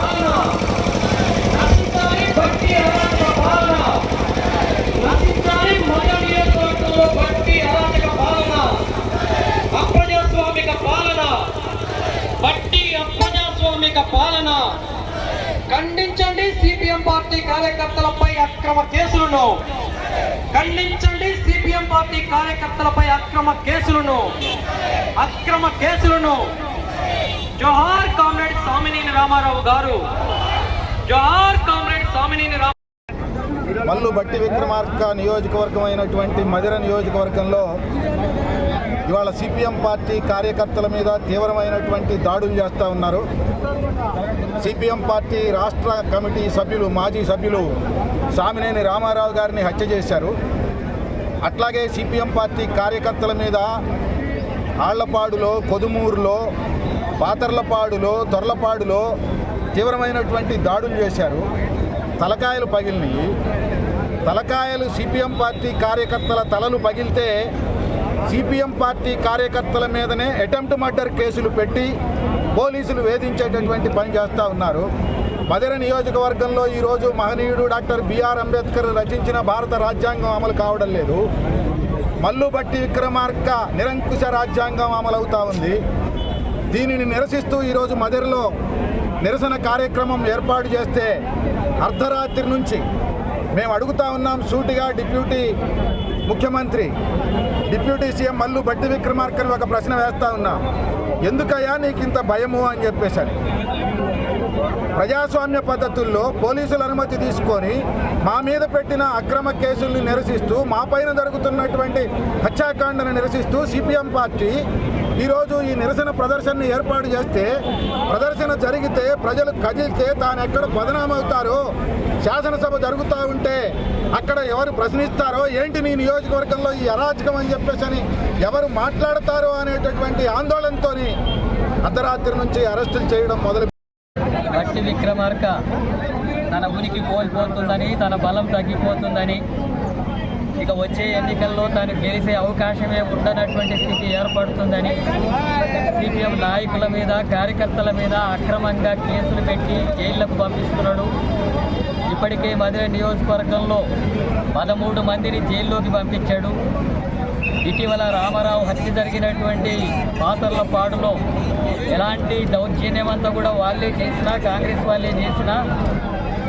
పాలన బట్టి పాలన అప్రజాస్వామిక పాలన బట్టి అప్రజాస్వామిక పాలన ఖండించండి సిపిఎం పార్టీ కార్యకర్తలపై అక్రమ కేసులను. ఖండించండి సిపిఎం పార్టీ కార్యకర్తలపై అక్రమ కేసులను. అక్రమ కేసులను. జోహార్ కామ్రేడ్ సామినేని రామారావు గారు. జోహార్ కామ్రేడ్ సామినేని రామ మల్లు బట్టి విక్రమార్క నియోజకవర్గం అయినటువంటి మధిర నియోజకవర్గంలో ఇవాళ సిపిఎం పార్టీ కార్యకర్తల మీద తీవ్రమైనటువంటి దాడులు చేస్తూ ఉన్నారు. సిపిఎం పార్టీ రాష్ట్ర కమిటీ సభ్యులు మాజీ సభ్యులు సామినేని రామారావు గారిని హత్య చేశారు. అట్లాగే సిపిఎం పార్టీ కార్యకర్తల మీద ఆళ్ళపాడులో కొదుమూరులో పాతర్లపాడులో తొర్లపాడులో తీవ్రమైనటువంటి దాడులు చేశారు. తలకాయలు పగిలినాయి. తలకాయలు సిపిఎం పార్టీ కార్యకర్తల తలలు పగిలితే సిపిఎం పార్టీ కార్యకర్తల మీదనే అటెంప్ట్ మర్డర్ కేసులు పెట్టి పోలీసులు వేధించేటటువంటి పని చేస్తూ ఉన్నారు. మదిర నియోజకవర్గంలో ఈరోజు మహనీయుడు డాక్టర్ బిఆర్ అంబేద్కర్ రచించిన భారత రాజ్యాంగం అమలు కావడం లేదు. మల్లుబట్టి విక్రమార్క నిరంకుశ రాజ్యాంగం అమలవుతా ఉంది. దీనిని నిరసిస్తూ ఈరోజు మదిరలో నిరసన కార్యక్రమం ఏర్పాటు చేస్తే అర్ధరాత్రి నుంచి మేము అడుగుతా ఉన్నాం సూటిగా డిప్యూటీ ముఖ్యమంత్రి డిప్యూటీ సీఎం మల్లు బట్టి విక్రమార్కని ఒక ప్రశ్న వేస్తా ఉన్నాం. ఎందుకయ్యా నీకు ఇంత భయము అని చెప్పేసరి ప్రజాస్వామ్య పద్ధతుల్లో పోలీసుల అనుమతి తీసుకొని మా మీద పెట్టిన అక్రమ కేసుల్ని నిరసిస్తూ మా పైన జరుగుతున్నటువంటి హత్యాకాండను నిరసిస్తూ సిపిఎం పార్టీ ఈరోజు ఈ నిరసన ప్రదర్శనని ఏర్పాటు చేస్తే ప్రదర్శన జరిగితే ప్రజలు కదిలితే తాను ఎక్కడ బదనామవుతారో శాసనసభ జరుగుతూ ఉంటే అక్కడ ఎవరు ప్రశ్నిస్తారో ఏంటి నీ నియోజకవర్గంలో ఈ అరాచకం అని చెప్పేసి అని ఎవరు మాట్లాడతారో అనేటటువంటి ఆందోళనతో అర్ధరాత్రి నుంచి అరెస్టులు చేయడం మొదలు బట్టి విక్రమార్క తన ఉనికి కోల్పోతుందని తన బలం తగ్గిపోతుందని ఇక వచ్చే ఎన్నికల్లో తాను గెలిచే అవకాశమే ఉండనటువంటి స్థితి ఏర్పడుతుందని సిపిఎం నాయకుల మీద కార్యకర్తల మీద అక్రమంగా కేసులు పెట్టి జైళ్ళకు పంపిస్తున్నాడు. ఇప్పటికే మధుర నియోజకవర్గంలో పదమూడు మందిని జైల్లోకి పంపించాడు. ఇటీవల రామారావు హత్య జరిగినటువంటి పాతర్ల పాడులో ఎలాంటి దౌర్జన్యమంతా కూడా వాళ్ళే చేసినా కాంగ్రెస్ వాళ్ళే చేసినా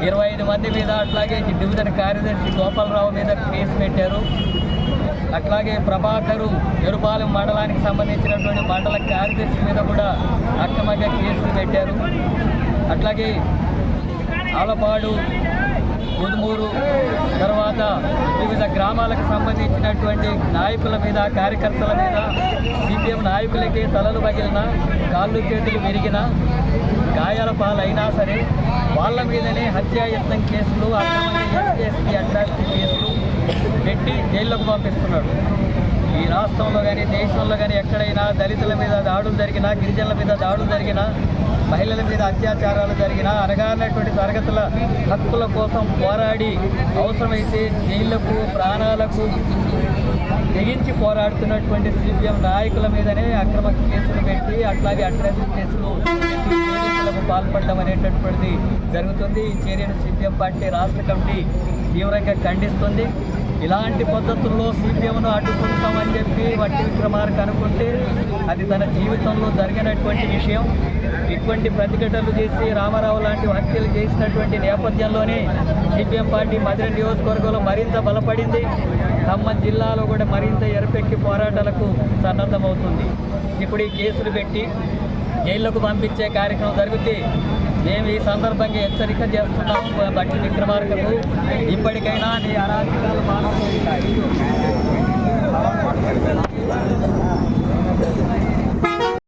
ఇరవై ఐదు మంది మీద అట్లాగే డివిజన్ కార్యదర్శి గోపాలరావు మీద కేసు పెట్టారు. అట్లాగే ప్రభాకరు ఎరుపాలెం మండలానికి సంబంధించినటువంటి మండల కార్యదర్శి మీద కూడా అక్రమంగా కేసులు పెట్టారు. అట్లాగే ఆలపాడు ముదుమూరు తర్వాత వివిధ గ్రామాలకు సంబంధించినటువంటి నాయకుల మీద కార్యకర్తల మీద సిపిఎం నాయకులకి తలలు పగిలిన కాళ్ళు చేతులు విరిగిన గాయాల పాలైనా సరే వాళ్ళ మీదనే హత్యాయత్నం కేసులు అక్రమంగా ఎస్సీ అట్రాసిటీ కేసులు పెట్టి జైల్లోకి పంపిస్తున్నాడు. ఈ రాష్ట్రంలో కానీ దేశంలో కానీ ఎక్కడైనా దళితుల మీద దాడులు జరిగినా గిరిజనుల మీద దాడులు జరిగినా మహిళల మీద అత్యాచారాలు జరిగినా అనగానటువంటి తరగతుల హక్కుల కోసం పోరాడి అవసరమైతే జైళ్ళకు ప్రాణాలకు తెగించి పోరాడుతున్నటువంటి సిపిఎం నాయకుల మీదనే అక్రమ కేసులు పెట్టి అట్లాగే అట్రాసిటీ కేసులు చర్యలకు పాల్పడడం అనేటటువంటిది జరుగుతుంది. ఈ చర్యను సిపిఎం పార్టీ రాష్ట్ర కమిటీ తీవ్రంగా ఖండిస్తుంది. ఇలాంటి పద్ధతుల్లో సీపీఎంను అడ్డుకుంటామని చెప్పి వట్టి విక్రమార్క అనుకుంటే అది తన జీవితంలో జరిగినటువంటి విషయం. ఇటువంటి ప్రతిఘటనలు చేసి రామారావు లాంటి హత్యలు చేసినటువంటి నేపథ్యంలోనే సిపిఎం పార్టీ మధుర నియోజకవర్గంలో మరింత బలపడింది. ఖమ్మం జిల్లాలో కూడా మరింత ఎరపెక్కి పోరాటాలకు సన్నద్ధమవుతుంది. ఇప్పుడు ఈ కేసులు పెట్టి జైళ్ళకు పంపించే కార్యక్రమం జరిగితే మేము ఈ సందర్భంగా హెచ్చరిక చేస్తున్నాము బట్టి విక్రమార్కకు ఇప్పటికైనా నీ అరాచకాలు మానవ